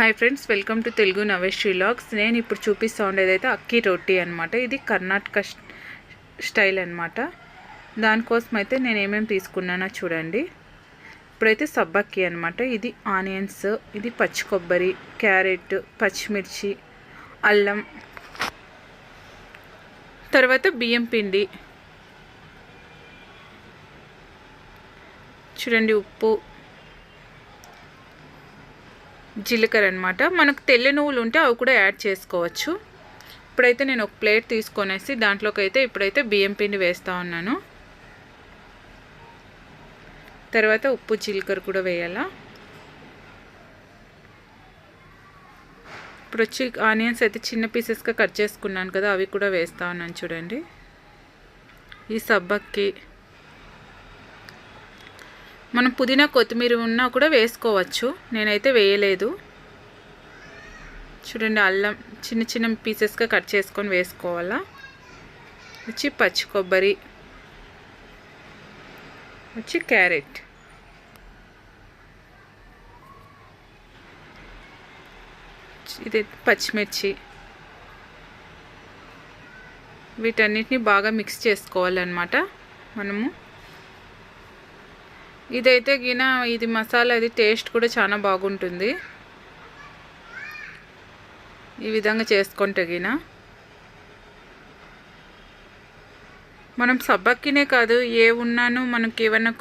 Hi friends welcome to Telugu Navesh vlogs నేను ఇప్పుడు చూపిస్తూ ఉండేదైతే అయితే అక్కి రొట్టి అనమాట ఇది కర్ణాటక స్టైల్ అనమాట దానికోసం అయితే నేను ఏమేమి తీసుకున్నానో చూడండి. ఇప్పుడైతే సబ్బక్కి అనమాట ఇది ఆనియన్స్ ఇది పచ్చి కొబ్బరి క్యారెట్ పచ్చిమిర్చి అల్లం తర్వాత బియ్యం పిండి. చూడండి ఉప్పు జీలకర్ర అనమాట మనకు తెల్ల నువ్వులు ఉంటే అవి కూడా యాడ్ చేసుకోవచ్చు. ఇప్పుడైతే నేను ఒక ప్లేట్ తీసుకొనేసి దాంట్లోకి అయితే ఇప్పుడైతే బియ్యం పిండి వేస్తూ ఉన్నాను. తర్వాత ఉప్పు జీలకర్ర కూడా వేయాలా. ఇప్పుడు వచ్చి ఆనియన్స్ అయితే చిన్న పీసెస్గా కట్ చేసుకున్నాను కదా అవి కూడా వేస్తూ ఉన్నాను చూడండి. ఈ సబ్బక్కి మనం పుదీనా కొత్తిమీర ఉన్నా కూడా వేసుకోవచ్చు. నేనైతే వేయలేదు. చూడండి అల్లం చిన్న చిన్న పీసెస్గా కట్ చేసుకొని వేసుకోవాలా? వచ్చి పచ్చి కొబ్బరి వచ్చి క్యారెట్. ఇది పచ్చిమిర్చి. వీటన్నిటిని బాగా మిక్స్ చేసుకోవాలన్నమాట మనము. ఇదైతే గిన ఇది మసాలా ఇది టేస్ట్ కూడా చాలా బాగుంటుంది. ఈ విధంగా చేసుకుంటే గిన. మనం సబ్బక్కినే కాదు ఏ ఉన్నాను మనకి ఏమన్నా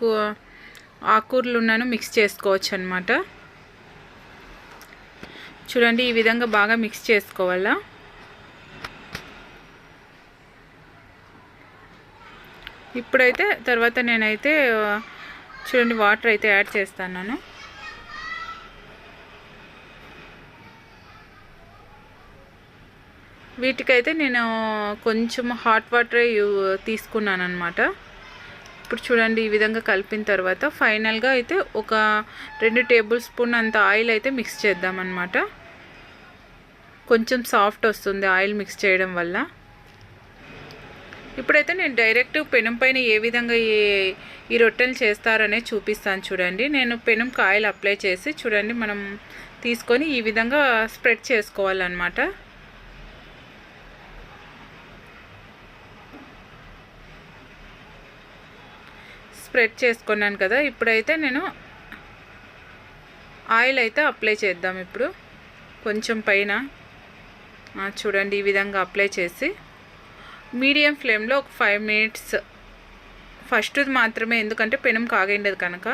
ఆకూరలు ఉన్నాను మిక్స్ చేసుకోవచ్చు అనమాట చూడండి ఈ విధంగా బాగా మిక్స్ చేసుకోవాలా. ఇప్పుడైతే తర్వాత నేనైతే చూడండి వాటర్ అయితే యాడ్ చేస్తాను వీటికైతే నేను కొంచెం హాట్ వాటర్ తీసుకున్నాను అనమాట ఇప్పుడు చూడండి ఈ విధంగా కలిపిన తర్వాత ఫైనల్గా అయితే ఒక రెండు టేబుల్ స్పూన్ అంత ఆయిల్ అయితే మిక్స్ చేద్దామన్నమాట. కొంచెం సాఫ్ట్ వస్తుంది ఆయిల్ మిక్స్ చేయడం వల్ల. ఇప్పుడైతే నేను డైరెక్ట్ పెనం పైన ఏ విధంగా ఈ ఈ రొట్టెలు చేస్తారనే చూపిస్తాను చూడండి. నేను పెనం ఆయిల్ అప్లై చేసి చూడండి మనం తీసుకొని ఈ విధంగా స్ప్రెడ్ చేసుకోవాలన్నమాట. స్ప్రెడ్ చేసుకున్నాను కదా ఇప్పుడైతే నేను ఆయిల్ అయితే అప్లై చేద్దాం ఇప్పుడు. కొంచెం పైన చూడండి ఈ విధంగా అప్లై చేసి. మీడియం ఫ్లేమ్లో ఒక ఫైవ్ మినిట్స్. ఫస్ట్ మాత్రమే ఎందుకంటే పెనం కాగిండదు కనుక.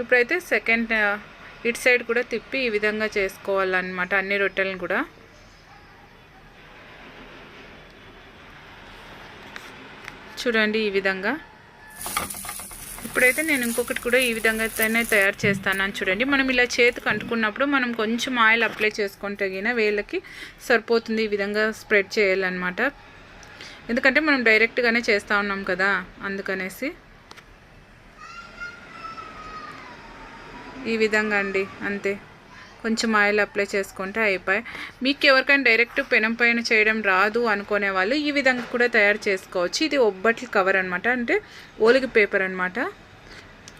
ఇప్పుడైతే సెకండ్ ఇటు సైడ్ కూడా తిప్పి ఈ విధంగా చేసుకోవాలన్నమాట అన్ని రొట్టెలను కూడా. చూడండి ఈ విధంగా. ఇప్పుడైతే నేను ఇంకొకటి కూడా ఈ విధంగా అయితేనే తయారు చేస్తానని చూడండి. మనం ఇలా చేతికి అంటుకున్నప్పుడు మనం కొంచెం ఆయిల్ అప్లై చేసుకుంటే గిన వేళ్ళకి సరిపోతుంది ఈ విధంగా స్ప్రెడ్ చేయాలన్నమాట. ఎందుకంటే మనం డైరెక్ట్గానే చేస్తూ ఉన్నాం కదా అందుకనేసి. ఈ విధంగా అండి అంతే. కొంచెం ఆయిల్ అప్లై చేసుకుంటే అయిపోయి మీకు ఎవరికైనా డైరెక్ట్ పెనం పైన చేయడం రాదు అనుకునే వాళ్ళు ఈ విధంగా కూడా తయారు చేసుకోవచ్చు. ఇది ఒబ్బట్ల కవర్ అనమాట అంటే ఓలిగి పేపర్ అనమాట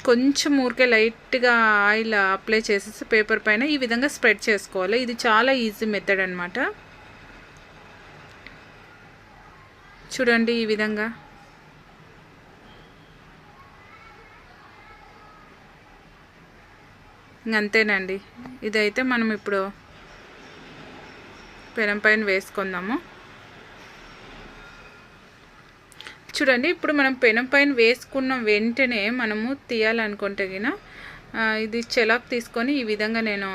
కొంచెం ఊరికే లైట్గా ఆయిల్ అప్లై చేసేసి పేపర్ పైన ఈ విధంగా స్ప్రెడ్ చేసుకోవాలి. ఇది చాలా ఈజీ మెథడ్ అనమాట చూడండి ఈ విధంగా. అంతేనండి ఇదైతే మనం ఇప్పుడు పెనం పైన వేసుకుందాము. చూడండి ఇప్పుడు మనం పెనం పైన వేసుకున్న వెంటనే మనము తీయాలనుకుంటే గిన ఇది చెలాక్ తీసుకొని ఈ విధంగా నేను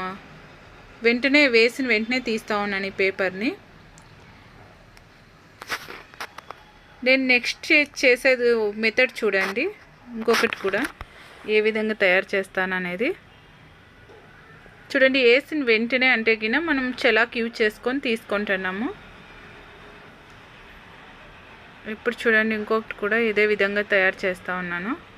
వెంటనే వేసిన వెంటనే తీస్తా ఉన్నాను ఈ పేపర్ని. నేను నెక్స్ట్ చే- చేసేది మెథడ్ చూడండి. ఇంకొకటి కూడా. ఏ విధంగా తయారు చేస్తాను అనేది చూడండి వేసిన వెంటనే అంటే గిన మనం చెలాక్ యూజ్ చేసుకొని తీసుకుంటున్నాము. ఇప్పుడు చూడండి ఇంకొకటి కూడా ఇదే విధంగా తయారు చేస్తూ ఉన్నాను.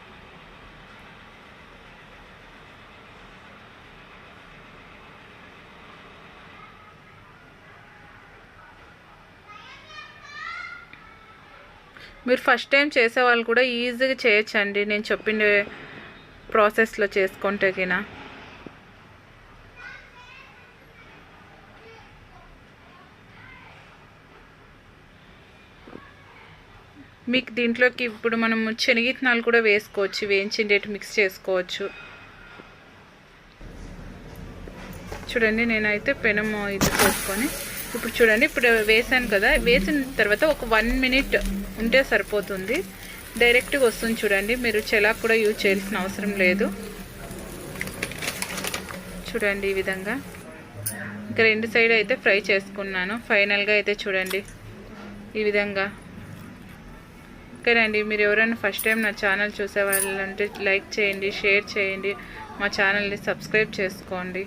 మీరు ఫస్ట్ టైం చేసేవాళ్ళు కూడా ఈజీగా చేయొచ్చండి. నేను చెప్పిన ప్రాసెస్లో చేసుకుంటేకినా మీకు దీంట్లోకి ఇప్పుడు మనం శనగిత్నాలు కూడా వేసుకోవచ్చు. వేయించిండేటి మిక్స్ చేసుకోవచ్చు. చూడండి నేనైతే పెనం ఇది చేసుకొని ఇప్పుడు చూడండి ఇప్పుడు వేసాను కదా. వేసిన తర్వాత ఒక వన్ మినిట్ ఉంటే సరిపోతుంది. డైరెక్ట్గా వస్తుంది చూడండి. మీరు చెలాక్ కూడా యూజ్ చేయాల్సిన అవసరం లేదు. చూడండి ఈ విధంగా. ఇంకా రెండు సైడ్ అయితే ఫ్రై చేసుకున్నాను. ఫైనల్గా అయితే చూడండి ఈ విధంగా. ఓకేనండి మీరు ఎవరైనా ఫస్ట్ టైం నా ఛానల్ చూసే వాళ్ళంటే లైక్ చేయండి షేర్ చేయండి. మా ఛానల్ని సబ్స్క్రైబ్ చేసుకోండి.